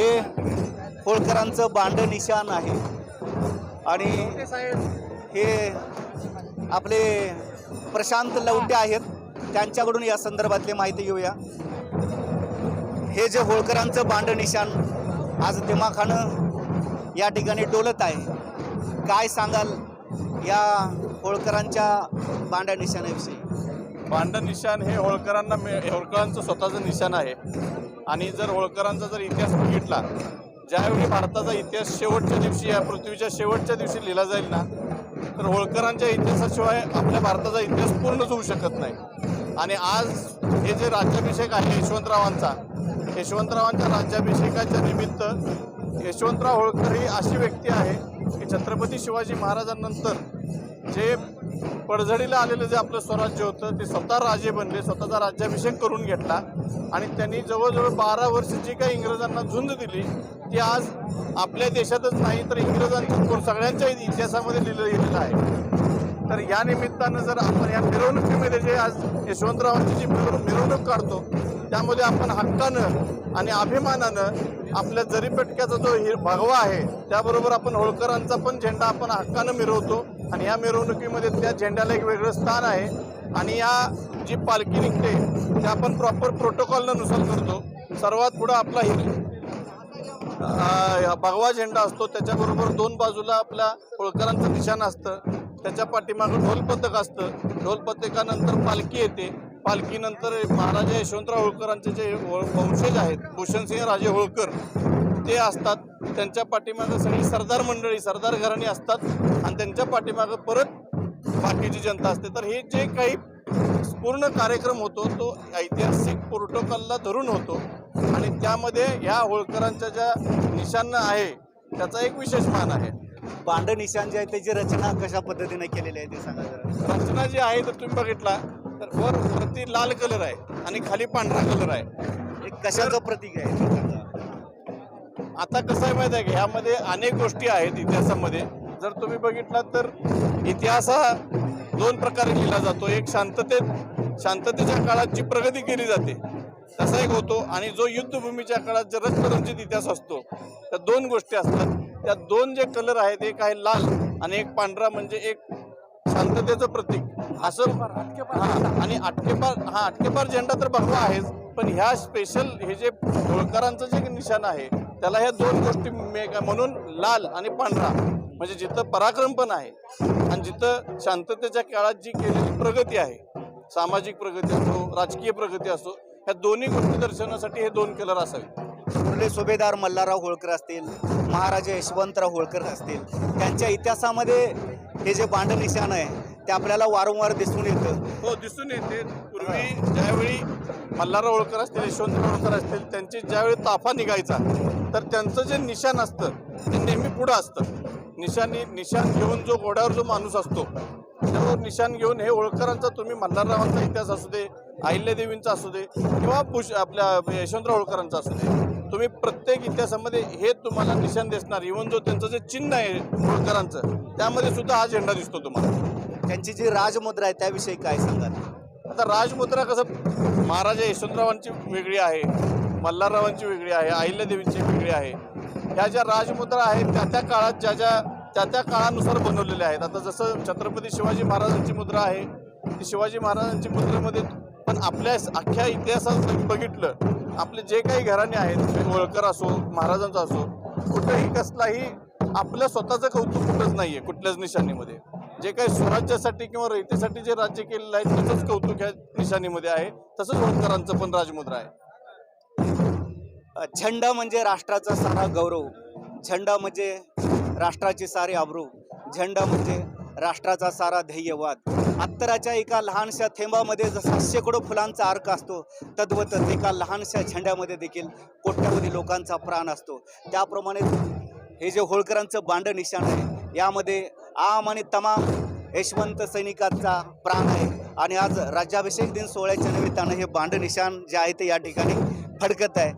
हे होळकरांचं बांड निशाण आहे. आणि हे आपले प्रशांत लवटे आहेत. त्यांच्याकडून या संदर्भातली माहिती घेऊया. हे जे होळकरांचं बांड निशाण आज दिमाखानं या ठिकाणी डोलत आहे. काय सांगाल या होळकरांच्या बांड्या निशाण्याविषयी भांडण निशाण हे होळकरांना मिळ- होळकरांचं स्वतःचं निशाण आहे. आणि जर होळकरांचा जर इतिहास बघितला ज्यावेळी भारताचा इतिहास शेवटच्या दिवशी या पृथ्वीच्या शेवटच्या दिवशी लिहिला जाईल ना तर होळकरांच्या इतिहासाशिवाय आपल्या भारताचा इतिहास पूर्णच होऊ शकत नाही. आणि आज हे जे राज्याभिषेक आहे यशवंतरावांचा यशवंतरावांच्या राज्याभिषेकाच्या निमित्त यशवंतराव होळकर ही अशी व्यक्ती आहे की छत्रपती शिवाजी महाराजांनंतर जे पडझडीला आलेलं जे आपलं स्वराज्य होतं ते स्वतः राजे बनले स्वतःचा राज्याभिषेक करून घेतला. आणि त्यांनी जवळजवळ बारा वर्ष जी काही इंग्रजांना झुंज दिली ती आज आपल्या देशातच नाही तर इंग्रजांच्या सगळ्यांच्या इतिहासामध्ये लिहिलं गेलेलं आहे. तर या निमित्तानं जर आपण या मिरवणुकीमध्ये जे आज यशवंतरावांची जी मिरवणूक काढतो त्यामध्ये आपण हक्कानं आणि अभिमानानं आपल्या जरीपेटक्याचा जो हिर भगवा आहे त्याबरोबर आपण होळकरांचा पण झेंडा आपण हक्कानं मिरवतो. आणि या मिरवणुकीमध्ये त्या झेंड्याला एक वेगळं स्थान आहे. आणि या जी पालखी निघते ते आपण प्रॉपर प्रोटोकॉलनंनुसार करतो. सर्वात पुढं आपला हिर. भगवा झेंडा असतो. त्याच्याबरोबर दोन बाजूला आपल्या होळकरांचं निशाण असतं. त्याच्या पाठीमागं ढोल पथक असतं. ढोल पथकानंतर पालखी येते. पालखीनंतर महाराजा यशवंतराव होळकरांचे जे वंशज आहेत भूषणसिंह राजे होळकर ते असतात. त्यांच्या पाठीमागं सगळी सरदार मंडळी सरदार घराणी असतात. आणि त्यांच्या पाठीमागं परत बाकीची जनता असते. तर हे जे काही पूर्ण कार्यक्रम होतो तो ऐतिहासिक प्रोटोकॉलला धरून होतो. आणि त्यामध्ये ह्या होळकरांच्या ज्या निशांना आहे त्याचा एक विशेष मान आहे. बांड निशाण जे आहे त्याची रचना कशा पद्धतीने केलेली आहे ते सांगा जरा. रचना जी आहे तर तुम्ही बघितला. तर वर वरती लाल कलर आहे आणि खाली पांढरा कलर आहे. हे कशाचं प्रतीक आहे. आता कसं आहे माहिती आहे की? ह्यामध्ये अनेक गोष्टी आहेत इतिहासामध्ये. जर तुम्ही बघितलात तर इतिहास हा दोन प्रकारे लिहिला जातो. एक शांततेत शांततेच्या काळात जी प्रगती केली जाते तसा एक होतो. आणि जो युद्धभूमीच्या काळात जे रक्तरंजित इतिहास असतो त्या दोन गोष्टी असतात. त्या दोन जे कलर आहेत एक आहे लाल आणि एक पांढरा म्हणजे एक शांततेचं प्रतीक. असं हा, आणि आटकेपार हा आटकेपार झेंडा तर भगवा आहेच पण ह्या स्पेशल हे जे होळकरांचं जे निशाण आहे त्याला ह्या दोन गोष्टी म्हणून लाल आणि पांढरा म्हणजे जिथं पराक्रम पण आहे आणि जिथं शांततेच्या काळात जी केलेली प्रगती आहे सामाजिक प्रगती असो राजकीय प्रगती असो ह्या दोन्ही गोष्टी दर्शवण्यासाठी हे दोन कलर असावे. आपले सुभेदार मल्हारराव होळकर असतील महाराजा यशवंतराव होळकर असतील त्यांच्या इतिहासामध्ये हे जे बांड निशाण आहे ते आपल्याला वारंवार दिसून येतं. हो दिसून येते. पूर्वी ज्यावेळी मल्हारराव होळकर असतील यशवंतराव होळकर असतील त्यांची ज्यावेळी ताफा निघायचा तर त्यांचं जे निशाण असतं ते नेहमी पुढं असतं. निशाणी निशाण घेऊन जो घोड्यावर जो माणूस असतो त्यावर निशाण घेऊन हे होळकरांचा तुम्ही मल्हाररावांचा इतिहास असू दे अहिल्यादेवींचा असू दे किंवा भूष आपल्या यशवंतराव होळकरांचा असू दे तुम्ही प्रत्येक इतिहासामध्ये हे तुम्हाला निशाण दिसणार. इव्हन जो त्यांचं जे चिन्ह आहे होळकरांचं त्यामध्ये सुद्धा हा झेंडा दिसतो तुम्हाला. त्यांची जी राजमुद्रा आहे त्याविषयी काय सांगाल? आता राजमुद्रा कसं महाराजा यशवंतरावांची वेगळी आहे मल्हाररावांची वेगळी आहे अहिल्यादेवींची वेगळी आहे. ह्या ज्या राजमुद्रा आहेत त्या त्या काळात ज्या ज्या त्या त्या काळानुसार बनवलेल्या आहेत. आता जसं छत्रपती शिवाजी महाराजांची मुद्रा आहे ती शिवाजी महाराजांची मुद्रेमध्ये पण आपल्या अख्ख्या इतिहासात बघितलं आपले जे काही घराणे आहेत होळकर असो महाराजांचा असो कुठंही कसलाही आपलं स्वतःचं कौतुक कुठंच नाही आहे कुठल्याच निशाणीमध्ये. जे काही स्वराज्यासाठी किंवा रयतेसाठी जे राज्य केलेलं आहे त्याचंच कौतुक या निशाणीमध्ये आहे. तसंच होळकरांचं पण राजमुद्रा आहे. झेंडा म्हणजे राष्ट्राचा सारा गौरव. झेंडा म्हणजे राष्ट्राची सारी आबरू झेंडा म्हणजे राष्ट्राचा सारा ध्येयवाद. अत्तराच्या एका लहानशा थेंबामध्ये जसा शेकडो फुलांचा अर्क असतो तद्वतच एका लहानशा झेंड्यामध्ये देखील कोट्यावधी लोकांचा प्राण असतो. त्याप्रमाणे हे जे होळकरांचं बांड निशाण आहे यामध्ये आम आणि तमाम यशवंत सैनिकांचा प्राण आहे. आणि आज राज्याभिषेक दिन सोहळ्याच्या निमित्तानं हे बांड निशाण जे आहे ते या ठिकाणी फडकत आहे.